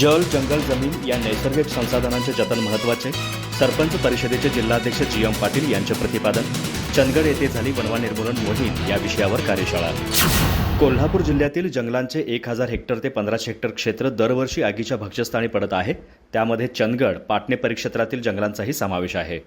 जल जंगल जमीन या नैसर्गिक संसाधनांचे जतन महत्त्वाचे सरपंच परिषदेचे जिल्हाध्यक्ष जी एम पाटील यांचे प्रतिपादन. चंदगड येथे झाली वनवा निर्मूलन मोहीम या विषयावर कार्यशाळा. कोल्हापूर जिल्ह्यातील जंगलांचे एक हजार हेक्टर ते पंधराशे हेक्टर क्षेत्र दरवर्षी आगीच्या भक्ष्यस्थानी पडत आहे. त्यामध्ये चंदगड पाटणे परिक्षेत्रातील जंगलांचाही समावेश आहे.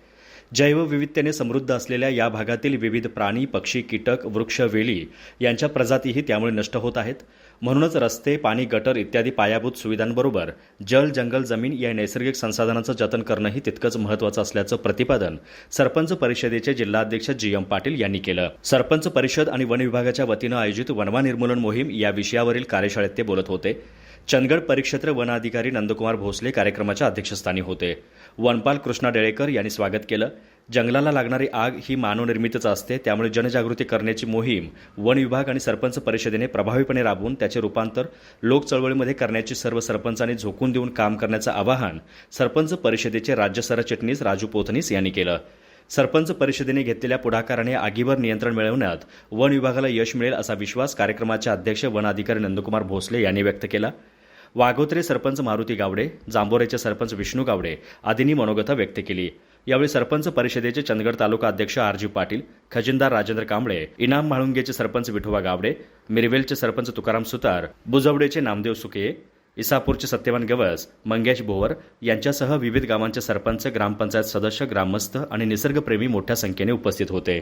जैवविविधतेने समृद्ध असलेल्या या भागातील विविध प्राणी पक्षी कीटक वृक्ष वेली यांच्या प्रजातीही त्यामुळे नष्ट होत आहेत. म्हणूनच रस्ते पाणी गटर इत्यादी पायाभूत सुविधांबरोबर जल जंगल जमीन या नैसर्गिक संसाधनांचं जतन करणंही तितकंच महत्वाचं असल्याचं प्रतिपादन सरपंच परिषदेचे जिल्हाध्यक्ष जी. एम. पाटील यांनी केलं. सरपंच परिषद आणि वन विभागाच्या वतीनं आयोजित वनवा निर्मूलन मोहीम या विषयावरील कार्यशाळेत ते बोलत होते. चंदगड परिक्षेत्र वन अधिकारी नंदकुमार भोसले कार्यक्रमाच्या अध्यक्षस्थानी होते. वनपाल कृष्णा डेळेकर यांनी स्वागत केलं. जंगलाला लागणारी आग ही मानवनिर्मितच असते त्यामुळे जनजागृती करण्याची मोहीम वन विभाग आणि सरपंच परिषदेने प्रभावीपणे राबवून त्याचे रूपांतर लोक चळवळीमध्ये करण्याची सर्व सरपंचांनी झोकून देऊन काम करण्याचं आवाहन सरपंच परिषदेचे राज्य सरचिटणीस राजू पोथनीस यांनी केलं. सरपंच परिषदेने घेतलेल्या पुढाकाराने आगीवर नियंत्रण मिळवण्यात वन विभागाला यश मिळेल असा विश्वास कार्यक्रमाचे अध्यक्ष वन अधिकारी नंदकुमार भोसले यांनी व्यक्त केला. वाघोत्रे सरपंच मारुती गावडे जांभोरेचे सरपंच विष्णू गावडे आदींनी मनोगता व्यक्त केली. यावेळी सरपंच परिषदेचे चंदगड तालुका अध्यक्ष आरजी पाटील खजिनदार राजेंद्र कांबळे इनाम म्हाळुंगेचे सरपंच विठोबा गावडे मिरवेलचे सरपंच तुकाराम सुतार बुजवडेचे नामदेव सुके इसापूरचे सत्यवान गवस मंगेश भोवर यांच्यासह विविध गावांचे सरपंच ग्रामपंचायत सदस्य ग्रामस्थ आणि निसर्गप्रेमी मोठ्या संख्येने उपस्थित होते.